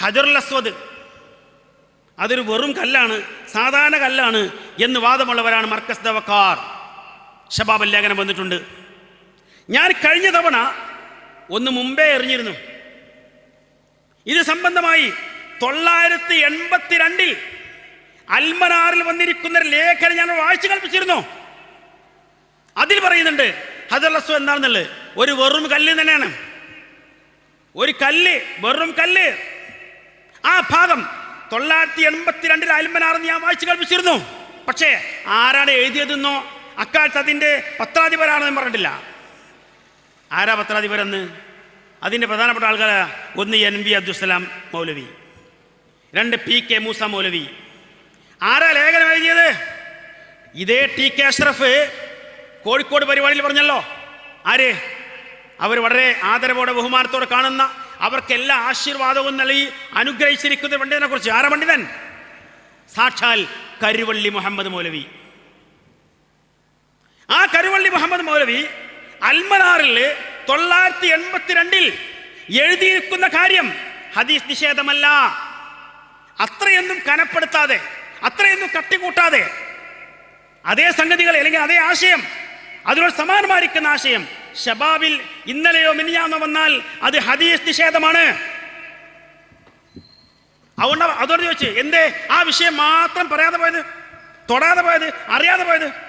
ഹജറുൽ അസ്വദ്. അതൊരു വെറും കല്ലാണ് സാധാരണ കല്ലാണ് എന്ന് വാദമുള്ളവരാണ് മർക്കസ് ദവക്കാർ. ഷബാബ് ലേഖനം വന്നിട്ടുണ്ട്. ഞാൻ കഴിഞ്ഞ തവണ ഒന്ന് മുമ്പേ എറിഞ്ഞിരുന്നു. ഇത് സംബന്ധമായി തൊള്ളായിരത്തി എൺപത്തിരണ്ടിൽ അൽമനാറിൽ വന്നിരിക്കുന്ന ഒരു ലേഖനം ഞാൻ വായിച്ചു കൽപ്പിച്ചിരുന്നു. അതിൽ പറയുന്നുണ്ട് ഹജറസ്വ എന്താണെന്നുള്ളത്? ഒരു വെറും കല്ല് തന്നെയാണ്. ഒരു കല്ല് വെറും കല്ല് ആ ഭാഗം തൊള്ളായിരത്തി എൺപത്തിരണ്ടിൽ അൽമനാറെന്ന് ഞാൻ വായിച്ചു കൽപ്പിച്ചിരുന്നു പക്ഷേ ആരാണ് എഴുതിയതെന്നോ അക്കാലത്ത് അതിന്റെ പത്രാധിപരാണെന്ന് പറഞ്ഞിട്ടില്ല. ആരാ പത്രാധിപരെന്ന്? അതിന്റെ പ്രധാനപ്പെട്ട ആൾക്കാർ ഒന്ന് എൻ വി അബ്ദുസ്സലാം മൗലവി രണ്ട് പി കെ മൂസ മൗലവി. ആരാ ലേഖനം എഴുതിയത്? ഇതേ ടി കെ അഷ്റഫ് കോഴിക്കോട് പരിപാടിയിൽ പറഞ്ഞല്ലോ. ആര്? അവർ വളരെ ആദരവോടെ ബഹുമാനത്തോടെ കാണുന്ന അവർക്ക് എല്ലാ ആശീർവാദവും നൽകി അനുഗ്രഹിച്ചിരിക്കുന്ന പണ്ഡിതനെ കുറിച്ച് ആരാ പണ്ഡിതൻ? സാക്ഷാൽ കരുവള്ളി മുഹമ്മദ് മൗലവി. ആ കരുവള്ളി മുഹമ്മദ് മൗലവി അൽമനാറിൽ തൊള്ളായിരത്തി എൺപത്തിരണ്ടിൽ എഴുതിയിരിക്കുന്ന കാര്യം ഹദീസ് നിഷേധമല്ല. അത്രയൊന്നും കനപ്പെടുത്താതെ അത്രയൊന്നും കട്ടിക്കൂട്ടാതെ അതേ സംഗതികൾ അല്ലെങ്കിൽ അതേ ആശയം അതിനോട് സമാനമായിരിക്കുന്ന ആശയം ഷബാബിൽ ഇന്നലെയോ മിനിഞ്ഞാന്നോ വന്നാൽ അത് ഹദീസ് നിഷേധമാണ്. അതുകൊണ്ട് അതുകൊണ്ട് ചോദിച്ചു എന്തേ? ആ വിഷയം മാത്രം പറയാതെ പോയത് തൊടാതെ പോയത് അറിയാതെ പോയത്?